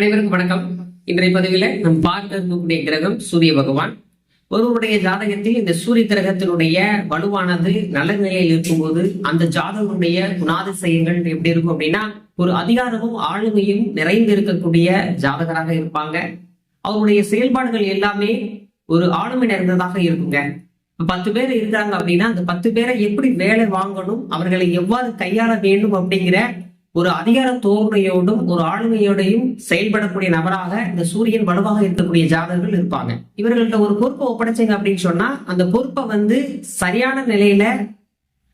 அனைவருக்கும் வணக்கம். இன்றைய பதிவில் நம் பார்க்க இருக்கக்கூடிய கிரகம் சூரிய பகவான். ஒருவருடைய ஜாதகத்தில் இந்த சூரிய கிரகத்தினுடைய வலுவானது நல்ல நிலையில் இருக்கும்போது அந்த ஜாதகனுடைய குணாதிசயங்கள் எப்படி இருக்கும் அப்படின்னா ஒரு அதிகாரமும் ஆளுமையும் நிறைந்து இருக்கக்கூடிய ஜாதகராக இருப்பாங்க. அவருடைய செயல்பாடுகள் எல்லாமே ஒரு ஆளுமை நிறைந்ததாக இருக்குங்க. பத்து பேர் இருக்காங்க அப்படின்னா அந்த பத்து பேரை எப்படி வேலை வாங்கணும் அவர்களை எவ்வாறு கையாள வேண்டும் அப்படிங்கிற ஒரு அதிகார தோரணையோடும் ஒரு ஆளுமையோடையும் செயல்படக்கூடிய நபராக இந்த சூரியன் வலுவாக இருக்கக்கூடிய ஜாதகர்கள் இருப்பாங்க. இவர்கள்ட்ட ஒரு பொறுப்பை ஒப்படைச்சீங்க அப்படின்னு சொன்னா அந்த பொறுப்பை வந்து சரியான நிலையில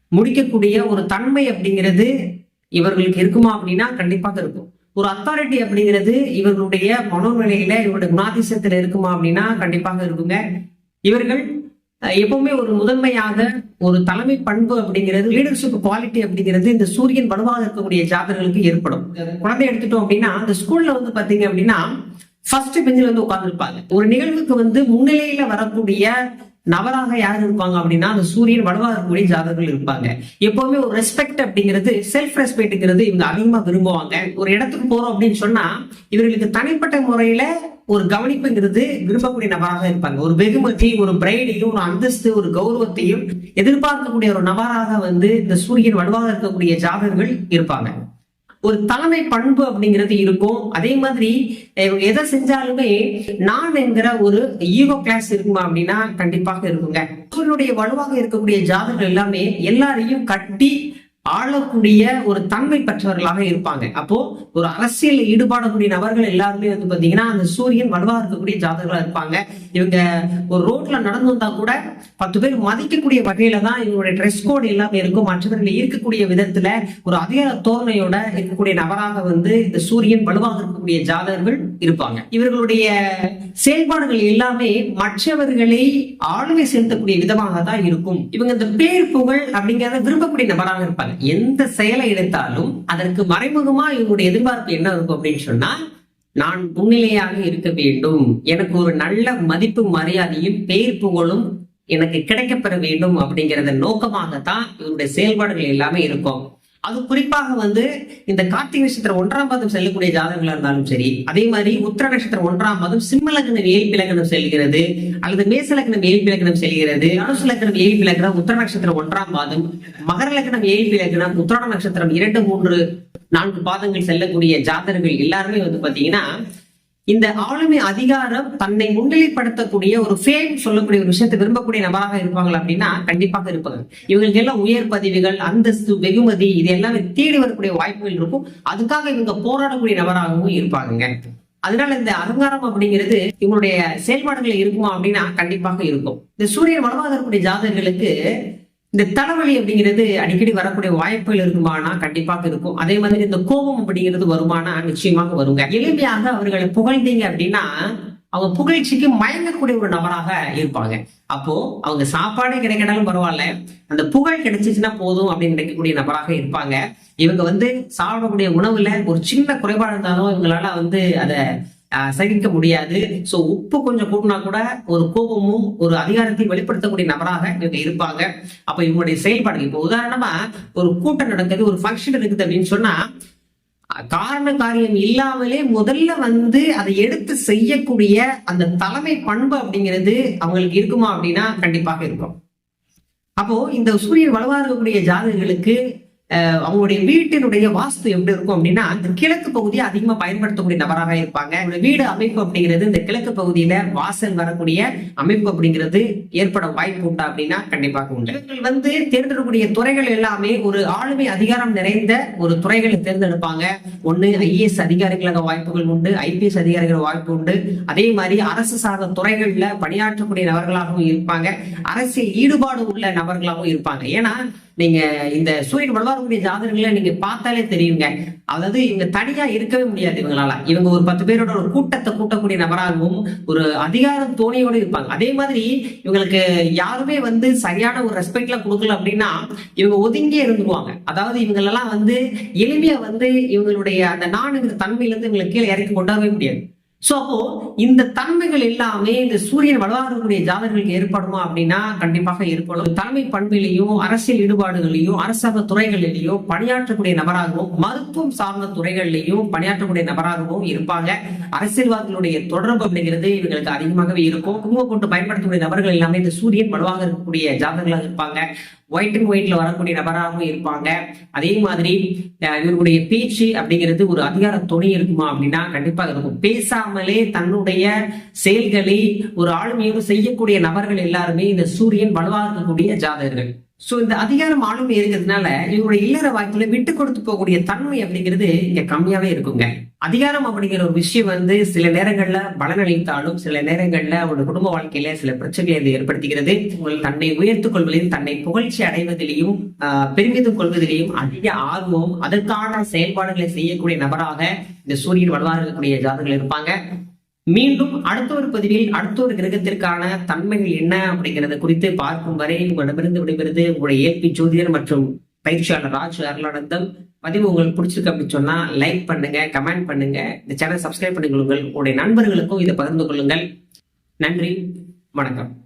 முடிக்கக்கூடிய ஒரு தன்மை அப்படிங்கிறது இவர்களுக்கு இருக்குமா அப்படின்னா கண்டிப்பாக இருக்கும். ஒரு அத்தாரிட்டி அப்படிங்கிறது இவர்களுடைய மனோநிலையில இவருடைய குணாதிசயத்துல இருக்குமா அப்படின்னா கண்டிப்பாக இருக்குங்க. இவர்கள் எப்பவுமே ஒரு முதன்மையாக ஒரு தலைமை பண்பு அப்படிங்கிறது லீடர்ஷிப் குவாலிட்டி அப்படிங்கிறது இந்த சூரியன் வலுவாக இருக்கக்கூடிய ஜாதகர்களுக்கு ஏற்படும். குழந்தை எடுத்துட்டோம் அப்படின்னா அந்த ஸ்கூல்ல வந்து பாத்தீங்க அப்படின்னா ஃபர்ஸ்ட் பெஞ்சில் வந்து உட்கார்ந்துருப்பாங்க. ஒரு நிகழ்வுக்கு வந்து முன்னிலையில வரக்கூடிய நபராக யார் இருப்பாங்க அப்படின்னா அந்த சூரியன் வலுவாக இருக்கக்கூடிய ஜாதகர்கள் இருப்பாங்க. எப்பவுமே ஒரு ரெஸ்பெக்ட் அப்படிங்கிறது செல்ஃப் ரெஸ்பெக்ட்ங்கிறது இவங்க அதிகமா விரும்புவாங்க. ஒரு இடத்துக்கு போறோம் அப்படின்னு சொன்னா இவர்களுக்கு தனிப்பட்ட முறையில ஒரு கவனிப்புங்கிறது விரும்பக்கூடிய நபராக இருப்பாங்க. ஒரு வெகுமதி ஒரு பிரைடையும் ஒரு அந்தஸ்து ஒரு கௌரவத்தையும் எதிர்பார்க்கக்கூடிய ஒரு நபராக வந்து இந்த சூரியன் வலுவாக இருக்கக்கூடிய ஜாதகர்கள் இருப்பாங்க. ஒரு தலைமை பண்பு அப்படிங்கிறது இருக்கும். அதே மாதிரி இவங்க எதை செஞ்சாலுமே நான் என்கிற ஒரு ஈகோ கிளாஸ் இருக்குமா அப்படின்னா கண்டிப்பாக இருக்குங்க. சூரியனுடைய வலுவாக இருக்கக்கூடிய ஜாதகங்கள் எல்லாமே எல்லாரையும் கட்டி ஆளக்கூடிய ஒரு தன்மை பெற்றவர்களாக இருப்பாங்க. அப்போ ஒரு அரசியல் ஈடுபாடக்கூடிய நபர்கள் எல்லாருமே வந்து பாத்தீங்கன்னா அந்த சூரியன் வலுவாக இருக்கக்கூடிய ஜாதகர்களா இருப்பாங்க. இவங்க ஒரு ரோட்ல நடந்து வந்தா கூட பத்து பேர் மதிக்கக்கூடிய வகையில தான் இவங்களுடைய ட்ரெஸ் கோடு எல்லாமே இருக்கும். மற்றவர்கள் ஈர்க்கக்கூடிய விதத்துல ஒரு அதிகார தோரணையோட இருக்கக்கூடிய நபராக வந்து இந்த சூரியன் வலுவாக இருக்கக்கூடிய ஜாதகர்கள் இருப்பாங்க. இவர்களுடைய செயல்பாடுகள் எல்லாமே மற்றவர்களை ஆளுமை செலுத்தக்கூடிய விதமாக தான் இருக்கும். இவங்க இந்த பேர் புகழ் அப்படிங்கறத விரும்பக்கூடிய நபராக இருப்பாங்க. எந்த செயலை எடுத்தாலும் அதற்கு மறைமுகமா இவங்களுடைய எதிர்பார்ப்பு என்ன இருக்கும் அப்படின்னு சொன்னா நான் முன்னிலையாக இருக்க வேண்டும். எனக்கு ஒரு நல்ல மதிப்பு மரியாதையும் பெயர் புகழும் எனக்கு கிடைக்கப்பெற வேண்டும் அப்படிங்கறத நோக்கமாகத்தான் இவருடைய செயல்பாடுகள் எல்லாமே இருக்கும். அது குறிப்பாக வந்து இந்த கார்த்திகை நட்சத்திரம் ஒன்றாம் பாதம் செல்லக்கூடிய ஜாதகங்களா இருந்தாலும் சரி அதே மாதிரி உத்திர நட்சத்திரம் ஒன்றாம் பதம் சிம்ம லக்னம் லக்னம் செல்கிறது அல்லது மேச லக்னம் ஏழு லக்னம் செல்கிறது அனுசு லக்னம் ஏழு லக்னம் உத்திர நட்சத்திரம் ஒன்றாம் பாதம் மகர லக்னம் ஏழு லக்னம் உத்திராட நட்சத்திரம் இரண்டு மூன்று நான்கு பாதங்கள் செல்லக்கூடிய ஜாதகர்கள் எல்லாருமே வந்து பாத்தீங்கன்னா இந்த ஆளுமை அதிகாரம் தன்னை முன்னிலைப்படுத்தக்கூடிய ஒரு ஃபேம் சொல்லக்கூடிய ஒரு விஷயத்தை விரும்பக்கூடிய நபராக இருப்பாங்களா அப்படின்னா கண்டிப்பாக இருப்பாங்க இவங்களுக்கு எல்லாம் உயர் பதவிகள் அந்தஸ்து வெகுமதி இது எல்லாமே தேடி வரக்கூடிய வாய்ப்புகள் இருக்கும். அதுக்காக இவங்க போராடக்கூடிய நபராகவும் இருப்பாங்க அதனால இந்த அகங்காரம் அப்படிங்கிறது இவங்களுடைய செயல்பாடுகள் இருக்குமா அப்படின்னா கண்டிப்பாக இருக்கும். இந்த சூரியன் வளமாக இருக்கக்கூடிய ஜாதகர்களுக்கு இந்த தலைவலி அப்படிங்கிறது அடிக்கடி வரக்கூடிய வாய்ப்புகள் இருக்குமானா கண்டிப்பாக இருக்கும். அதே மாதிரி இந்த கோபம் அப்படிங்கிறது வருமானா? நிச்சயமாக வருங்க. எளிமையாக அவர்களை புகழ்ந்தீங்க அப்படின்னா அவங்க புகழ்ச்சிக்கு மயங்கக்கூடிய ஒரு நபராக இருப்பாங்க. அப்போ அவங்க சாப்பாடே கிடைக்கிட்டாலும் பரவாயில்ல. அந்த புகழ் கிடைச்சிச்சுன்னா போதும் அப்படின்னு நினைக்கக்கூடிய நபராக இருப்பாங்க. இவங்க வந்து சாப்பிடக்கூடிய உணவுல ஒரு சின்ன குறைபாடு இருந்தாலும் இவங்களால வந்து அதை சகிக்க முடியாது. ஸோ உப்பு கொஞ்சம் கூட்டினா கூட ஒரு கோபமும் ஒரு அதிகாரத்தையும் வெளிப்படுத்தக்கூடிய நபராக இவங்க இருப்பாங்க. அப்ப இவங்களுடைய செயல்பாடு இப்போ உதாரணமா ஒரு கூட்டம் நடக்குது ஒரு ஃபங்க்ஷன் இருக்குது அப்படின்னு சொன்னா காரண காரியம் இல்லாமலே முதல்ல வந்து அதை எடுத்து செய்யக்கூடிய அந்த தலைமை பண்பு அப்படிங்கிறது அவங்களுக்கு இருக்குமா அப்படின்னா கண்டிப்பாக இருக்கும். அப்போ இந்த சூரியன் வலுவா இருக்கக்கூடிய ஜாதகங்களுக்கு அவங்களுடைய வீட்டினுடைய வாஸ்து எப்படி இருக்கும் அப்படின்னா அந்த கிழக்கு பகுதியை அதிகமா பயன்படுத்தக்கூடிய நபராக இருப்பாங்க. அவங்களுடைய வீடு அமைப்பு அப்படிங்கிறது இந்த கிழக்கு பகுதியில வாசல் வரக்கூடிய அமைப்பு அப்படிங்கிறது ஏற்பட வாய்ப்பு உண்டா அப்படின்னா கண்டிப்பாக உண்டு. இவர்கள் வந்து தேர்ந்தெடுக்கக்கூடிய துறைகள் எல்லாமே ஒரு ஆளுமை அதிகாரம் நிறைந்த ஒரு துறைகளை தேர்ந்தெடுப்பாங்க. ஒண்ணு ஐஏஎஸ் அதிகாரிகளாக வாய்ப்புகள் உண்டு ஐபிஎஸ் அதிகாரிகள் வாய்ப்பு உண்டு. அதே மாதிரி அரசு சார்ந்த துறைகள்ல பணியாற்றக்கூடிய நபர்களாகவும் இருப்பாங்க. அரசியல் ஈடுபாடு உள்ள நபர்களாகவும் இருப்பாங்க. ஏன்னா நீங்க இந்த சூரியன் வளரக்கூடிய ஜாதகங்களை நீங்க பார்த்தாலே தெரியுங்க. அதாவது இவங்க தனியா இருக்கவே முடியாது இவங்களால. இவங்க ஒரு பத்து பேரோட ஒரு கூட்டத்தை கூட்டக்கூடிய நபராகவும் ஒரு அதிகாரம் தோணியோடு இருப்பாங்க. அதே மாதிரி இவங்களுக்கு யாருமே வந்து சரியான ஒரு ரெஸ்பெக்ட்லாம் கொடுக்கல அப்படின்னா இவங்க ஒதுங்கியே இருந்துருவாங்க அதாவது இவங்களெல்லாம் வந்து எளிமையா வந்து இவங்களுடைய அந்த நானுங்கிற தன்மையில இருந்து இவங்களை கீழே இறக்கி கொண்டாடவே முடியாது. சோ அப்போ இந்த தன்மைகள் எல்லாமே இந்த சூரியன் வலுவாகக்கூடிய ஜாதகர்களுக்கு ஏற்படுமா அப்படின்னா கண்டிப்பாக ஏற்படும். தலைமை பண்பிலையும் அரசியல் ஈடுபாடுகளையும் அரசாங்க துறைகளிலையும் பணியாற்றக்கூடிய நபராகவும் மருத்துவம் சார்ந்த துறைகளிலையும் பணியாற்றக்கூடிய நபராகவும் இருப்பாங்க. அரசியல்வாதிகளுடைய தொடர்பு அப்படிங்கிறது இவங்களுக்கு அதிகமாகவே இருக்கும். குங்குமம் போட்டு பயன்படுத்தக்கூடிய நபர்கள் எல்லாமே இந்த சூரியன் வலுவாக இருக்கக்கூடிய ஜாதகர்களாக இருப்பாங்க. ஒயிட் அண்ட் ஒயிட்ல வரக்கூடிய நபராகவும் இருப்பாங்க. அதே மாதிரி இவருடைய பேச்சு அப்படிங்கிறது ஒரு அதிகார துணை இருக்குமா அப்படின்னா கண்டிப்பாக இருக்கும். பேசாமலே தன்னுடைய செயல்களை ஒரு ஆளுமையோடு செய்யக்கூடிய நபர்கள் எல்லாருமே இந்த சூரியன் வலுவாக இருக்கக்கூடிய ஜாதகர்கள். சோ இந்த அதிகாரம் ஆளுமை இருக்கிறதுனால இவங்களுடைய இல்லற வாய்ப்புல விட்டு கொடுத்து போகக்கூடிய தன்மை அப்படிங்கிறது இங்க கம்மியாவே இருக்குங்க. அதிகாரம் அப்படிங்கிற ஒரு விஷயம் வந்து சில நேரங்கள்ல பலனளித்தாலும் சில நேரங்கள்ல அவங்களோட குடும்ப வாழ்க்கையில சில பிரச்சனைகளை அது ஏற்படுத்துகிறது உங்கள் தன்னை உயர்த்து கொள்வதிலும் தன்னை புகழ்ச்சி அடைவதிலையும் பெருமிதம் கொள்வதிலையும் அதிக ஆர்வம் அதற்கான செயல்பாடுகளை செய்யக்கூடிய நபராக இந்த சூரியன் வளவாக இருக்கக்கூடிய ஜாதகர்கள் இருப்பாங்க. மீண்டும் அடுத்த ஒரு பதிவில் அடுத்த ஒரு கிரகத்திற்கான தன்மைகள் என்ன அப்படிங்கிறது குறித்து பார்க்கும் வரை உங்களிடமிருந்து விடைபெறுது உங்களுடைய ஏபி ஜோதிடர் மற்றும் பயிற்சியாளர் ராஜ் அருளானந்தம். பதிவு உங்களுக்கு பிடிச்சிருக்கு அப்படின்னு சொன்னா லைக் பண்ணுங்க கமெண்ட் பண்ணுங்க. இந்த சேனல் சப்ஸ்கிரைப் பண்ணிக்கொள்ளுங்கள். உங்களுடைய நண்பர்களுக்கும் இதை பகிர்ந்து கொள்ளுங்கள். நன்றி வணக்கம்.